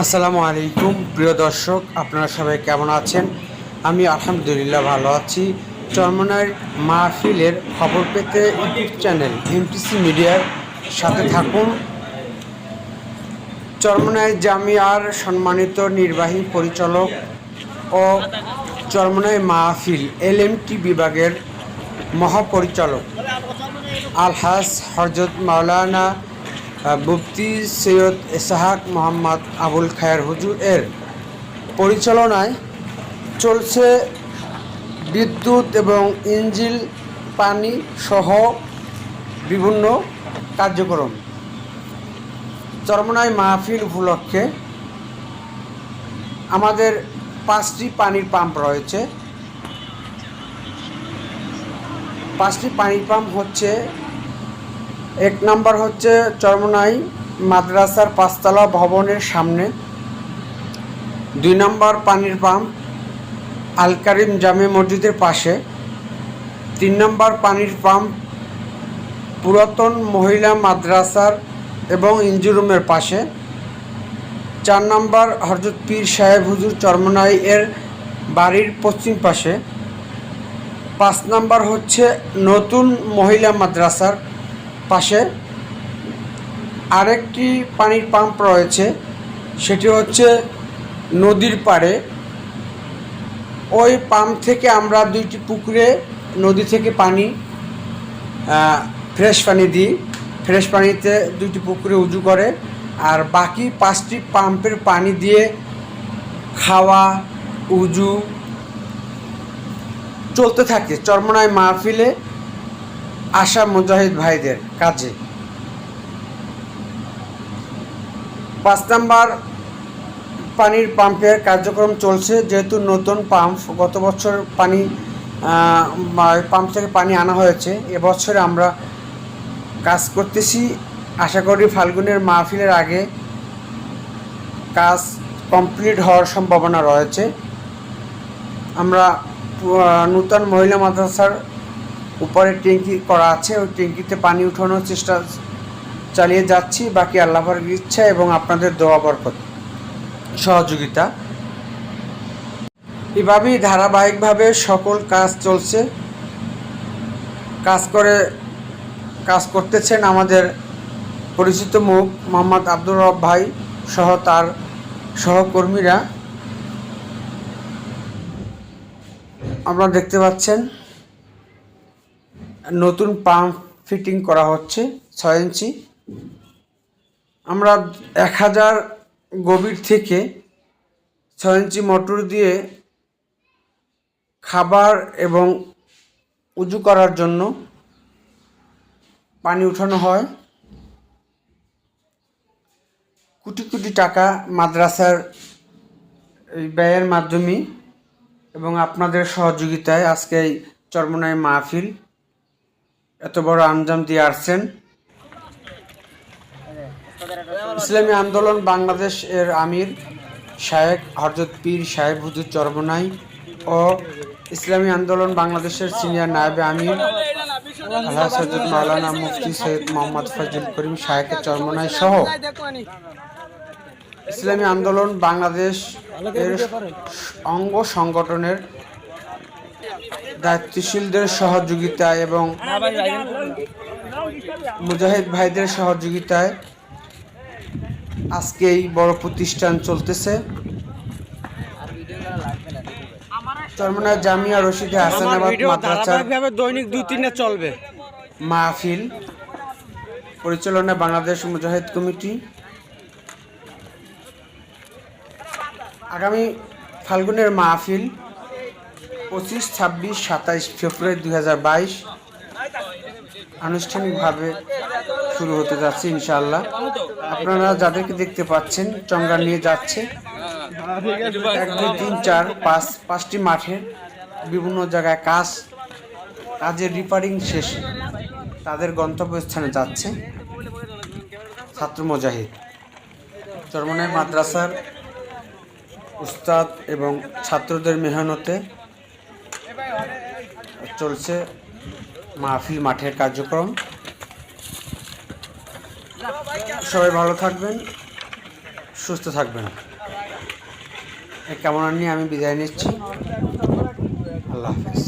আসসালামু আলাইকুম, প্রিয় দর্শক, আপনারা সবাই কেমন আছেন? আমি আলহামদুলিল্লাহ ভালো আছি। চরমনার মাহফিলের খবর পেতে ইউটিউব চ্যানেল এমটিসি মিডিয়ার সাথে থাকুন। চরমনায় জামিয়ার সম্মানিত নির্বাহী পরিচালক ও চরমনায় মাহফিল এলএমটি বিভাগের মহাপরিচালক আলহাস হরজত মাওলানা মুফতি সৈয়দ এসাহাক মোহাম্মদ আবুল খায়ের হুজুর এর পরিচালনায় চলছে বিদ্যুৎ এবং ইঞ্জিল পানি সহ বিভিন্ন কার্যক্রম। চরমনায় মাহফিল উপলক্ষে আমাদের পাঁচটি পানির পাম্প রয়েছে। পাঁচটি পানির পাম্প হচ্ছে এক নম্বর হচ্ছে চরমনাই মাদ্রাসার পাঁচতলা ভবনের সামনে। দুই নম্বর পানির পাম্প আল কারিম জামে মসজিদের পাশে। তিন নম্বর পানির পাম্প পুরাতন মহিলা মাদ্রাসার এবং ইঞ্জুরুমের পাশে। চার নম্বর হরজত পীর সাহেব হুজুর চরমনাই এর বাড়ির পশ্চিম পাশে। পাঁচ নাম্বার হচ্ছে নতুন মহিলা মাদ্রাসার পাশে আরেকটি পানির পাম্প রয়েছে, সেটি হচ্ছে নদীর পাড়ে। ওই পাম্প থেকে আমরা দুইটি পুকুরে নদী থেকে পানি ফ্রেশ পানি দিই। ফ্রেশ পানিতে দুইটি পুকুরে উজু করে আর বাকি পাঁচটি পাম্পের পানি দিয়ে খাওয়া, উজু চলতে থাকে। চরমনায় মাহফিলে আশা মুজাহিদ ভাইদের কাজে। পাঁচ নাম্বার, পানির পাম্পের কার্যক্রম চলছে, যেহেতু নতুন পাম্প, গত বছর পানি পাম্প থেকে পানি আনা হয়েছে, এবছরে আমরা কাজ করতেছি। আশা করি ফাল্গুনের মাহফিলের আগে কাজ কমপ্লিট হওয়ার সম্ভাবনা রয়েছে। আমরা নূতন মহিলা মাদ্রাসার উপরে ট্যাঙ্কি করা আছে, ওই ট্যাঙ্কিতে পানি উঠানোর চেষ্টা চালিয়ে যাচ্ছি, বাকি আল্লাহর ইচ্ছা এবং আপনাদের দোয়া বরকত। সহযোগিতা। এভাবেই ধারাবাহিকভাবে সকল কাজ চলছে। কাজ করে, কাজ করতেছেন আমাদের পরিচিত মুখ মোহাম্মদ আব্দুর রব ভাই সহ তার সহকর্মীরা। আপনারা দেখতে পাচ্ছেন নতুন পাম্প ফিটিং করা হচ্ছে ছয় ইঞ্চি। আমরা এক হাজার গভীর থেকে ছয় ইঞ্চি মোটর দিয়ে খাবার এবং উজু করার জন্য পানি উঠানো হয়। কোটি কোটি টাকা মাদ্রাসার এই ব্যয়ের মাধ্যমে এবং আপনাদের সহযোগিতায় আজকে এই চরমনায় মাহফিল এত বড় আঞ্জাম দিয়ে আসছেন। ইসলামী আন্দোলন বাংলাদেশ এর আমির শায়েক হরজত পীর সাহেব হুজুর চরমনাই ও ইসলামী আন্দোলন বাংলাদেশের সিনিয়র নায়েবে আমির আল্লাহ সৈয়দ মুফতি সৈয়দ মোহাম্মদ ফজল করিম শায়েকের চরমনাই সহ ইসলামী আন্দোলন বাংলাদেশ এর অঙ্গ সংগঠনের দায়িত্বশীলদের সহযোগিতা এবং মুজাহিদ ভাইদের সহযোগিতায় আজকে এই বড় প্রতিষ্ঠান চলতেছে। চরমনা জামিয়া রশিদে হাসানাবাদ ধারাবাহিকভাবে দৈনিক দুই তিনটা চলবে। মাহফিল পরিচালনা বাংলাদেশ মুজাহিদ কমিটি। আগামী ফাল্গুনের মাহফিল পঁচিশ, ছাব্বিশ, সাতাইশ ফেব্রুয়ারি দুই হাজার বাইশ আনুষ্ঠানিকভাবে শুরু হতে যাচ্ছে ইনশাআল্লাহ। আপনারা যাদেরকে দেখতে পাচ্ছেন চঙ্গা নিয়ে যাচ্ছে, এক, দুই, তিন, চার, পাঁচ, পাঁচটি মাঠে বিভিন্ন জায়গায় কাজ, কাজের রিপারিং শেষে তাদের গন্তব্যস্থানে যাচ্ছে ছাত্র মুজাহিদ। চরমনের মাদ্রাসার উস্তাদ এবং ছাত্রদের মেহনতে চলছে মাহফিল মাঠের কার্যক্রম। সবাই ভালো থাকবেন, সুস্থ থাকবেন। কেমন আর নিয়ে আমি বিদায় নিচ্ছি। আল্লাহ হাফেজ।